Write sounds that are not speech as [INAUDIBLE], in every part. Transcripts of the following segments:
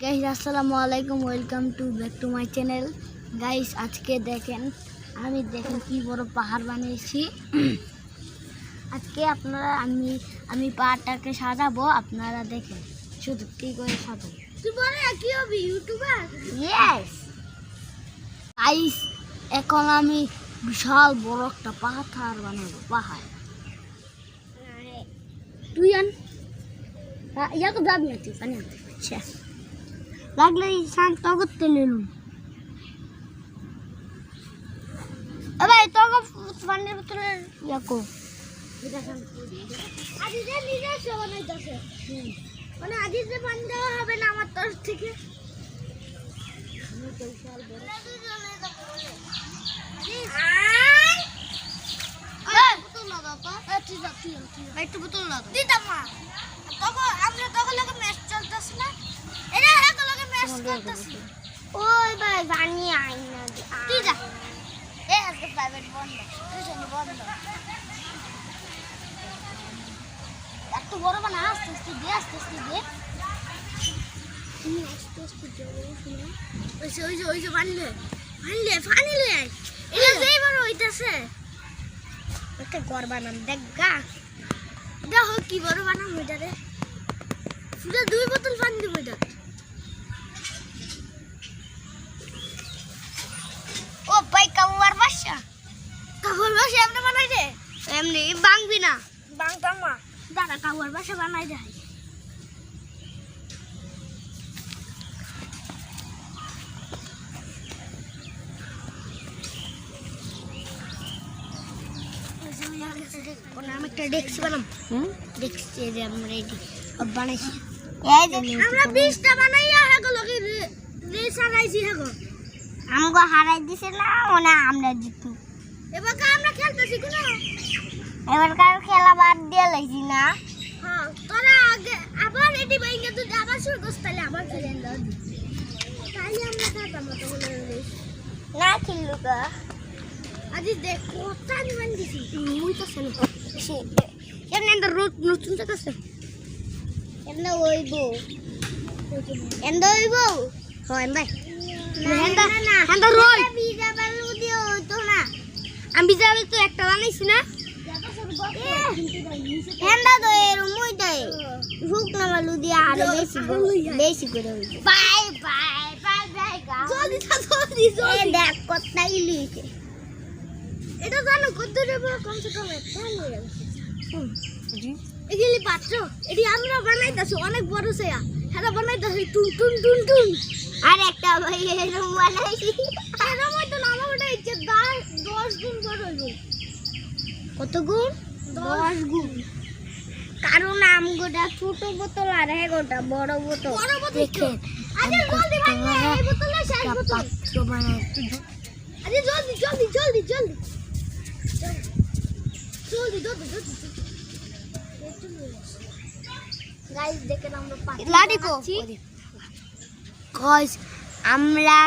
Guys আসসালামু আলাইকুম welcome to back to my channel guys আজকে দেখেন আমি দেখেন কি বড় পাহাড় বানিয়েছি। [CLEARS THROAT] আজকে আপনারা আমি আমি পাহাড়টাকে সাজাবো আপনারা দেখেন শুধু কি করে সাজাবো। তুই বলে কি হবি ইউটিউবার ইয়েস গাইস এখন আমি বিশাল বড় একটা পাহাড় বানাবো পাহাড়। তুই আন। ইয়াকে যাবি না তুই পানি আচ্ছা লাগলে শান্ত করতে নিলুম এবার তোকে পানির বোতলে ইয়াকো আজিজে নিজস্ব বানাইতেছে মানে আজিজে পানি দেওয়া হবে না আমার তরফ থেকে একটু বোতল লাগা দিতাম মা তখন আমরা তখন লোকে ম্যাচ চলতেছে না এটা এখন লোকে ম্যাচ ওই ভাই বানিয়ে আই না তুই যা? এ আজকে প্রাইভেট বন্ধ। টিউশন বন্ধ। একটু বড় বানা আস্তে আস্তে দিয়ে আস্তে আস্তে দিয়ে আস্তে আস্তে জলে ওই যে ওই যে ওই যে বানলে। বানলে পানি আই এটা যেই বড় হইতাছে। একটা ঘর বানাম দেখ গা। দেখো কি বড় বানাম ওইটা রে দুই বোতল পানি দিব এটা ও ভাই কাউয়ার বাসা কাপড় বাসা এমনি বানাই দে। এমনি বাংবি না। বাংতাম মা দাদা কাপড় বাসা বানাই দে। আমি একটা ডেক্সি বানাম। ডেক্সি যে আমরা এটি বানাইছি। আমরা বিশটা বানাইয়া হেগুলো কি রেস হারাইছি হেগো আমাকে হারাই দিছে না আমরা জিতু এবার আমরা খেলতেছি কোনো? এবার কার খেলা বাদ দিয়ে লাগছি না? হ্যাঁ তোরা আগে আবার এটি বাইঙ্গে তুই আবার শুরু করছিস তাহলে আবার খেলে আমরা খেলতাম না তখন না খেললু তো আজি দেখ কত নিমান দিছি। মুই তো এমনি একটা রোড নতুন আছে এমনি ওইব। এমনি ওইব? হয় ভাই তো না আমি যাবে তো একটা বানাইছি না? হেন্দা তো এর মুই দেয় হুক না মালু দিয়ে আরও বেশি বেশি করে বাই বাই বাই বাই জলদি জলদি জলদি। দেখ কতটা ইলিছে এটা জানো কত দূরে বড় কমসে কম একটা এগুলি পাত্র। এটি আমরা বানাইতাছি অনেক বড় সেয়া হ্যাঁ বানাইতাছি টুন টুন টুন টুন। আর একটা ভাই এরকম বানাইছি এরকম হয়তো না আমার ওটা ইচ্ছে দশ দশ গুণ বড় হইব কত গুণ? দশ গুণ। কারণ আমগোটা ছোট বোতল আর বড় বোতল। বড় বোতল দেখেন আরে পাত্র বানাইছি আরে জলদি জলদি জলদি জলদি। জলদি জলদি জলদি গাইস দেখেন আমরা পাত্র লাডিকো গাইস আমরা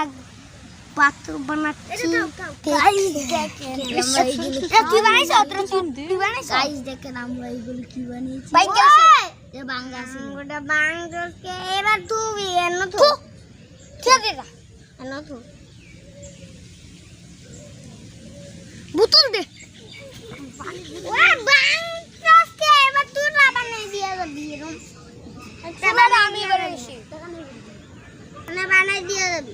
পাত্র বানাচ্ছি তুই বানাইছো? তোরা তুই বানাইছো গাইস দেখেন আমরা এইগুলো কি বানিয়েছি ভাই, কে এ বাঙ্গা আছে ওটা বাংলাকে এবার তুই এন্ন তো ঠিক আছে এন্ন তো বোতল দে ওই বাংলাকে এবার তুই না বানাই দিয়ে যাবি এরকম এবার আমি বানাইছি বানাই দিয়ে যাবি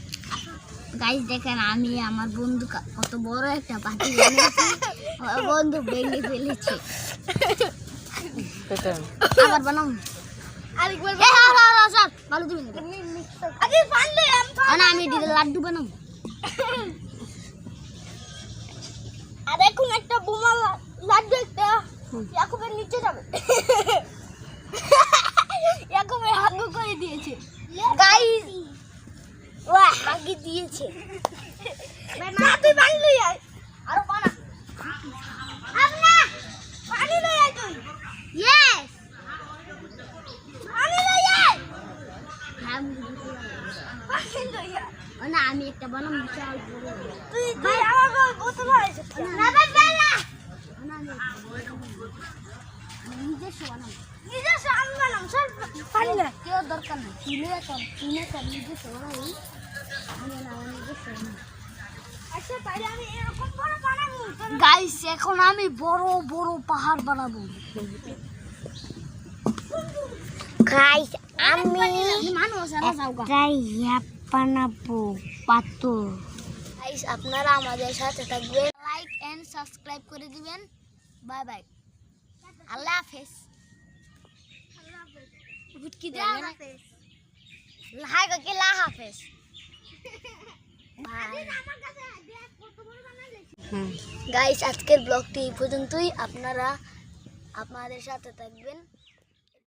গাইস দেখেন আমি আমার বন্ধু কত বড় একটা পাখি বানিয়েছি আমার বন্ধু ভেঙে ফেলেছে। আবার আরেকবার এ ভালো দিবি আগে পারলে আর আমি দিদি লাড্ডু বানাও। আর এখন একটা বোমা লা- লাড্ডু একটা ইয়াকুবের নিচে যাবে। [LAUGHS] ইয়াকুবের হাগু করে দিয়েছে। গাইস ওয়া আগে দিয়েছে। আমি ও একটা বানাম বিশাল তুই তুই। আমি নিজস্ব বানাবো নিজস্ব আমি বানাম কেউ দরকার কিনে কিনে আমি না আমার বানাবো? আচ্ছা গাইস এখন আমি বড় বড় পাহাড় বানাবো। গাইস আমি একটা ইয়া বানাবো পাথর। গাইস আপনারা আমাদের সাথে থাকবেন। লাইক এন্ড সাবস্ক্রাইব করে দিবেন। বাই বাই আল্লাহ হাফেজ। ভুটকি দাও না হাই গো কি আল্লাহ হাফেজ গাইস আজকের ব্লগটি এই পর্যন্তই। আপনারা আপনাদের সাথে থাকবেন।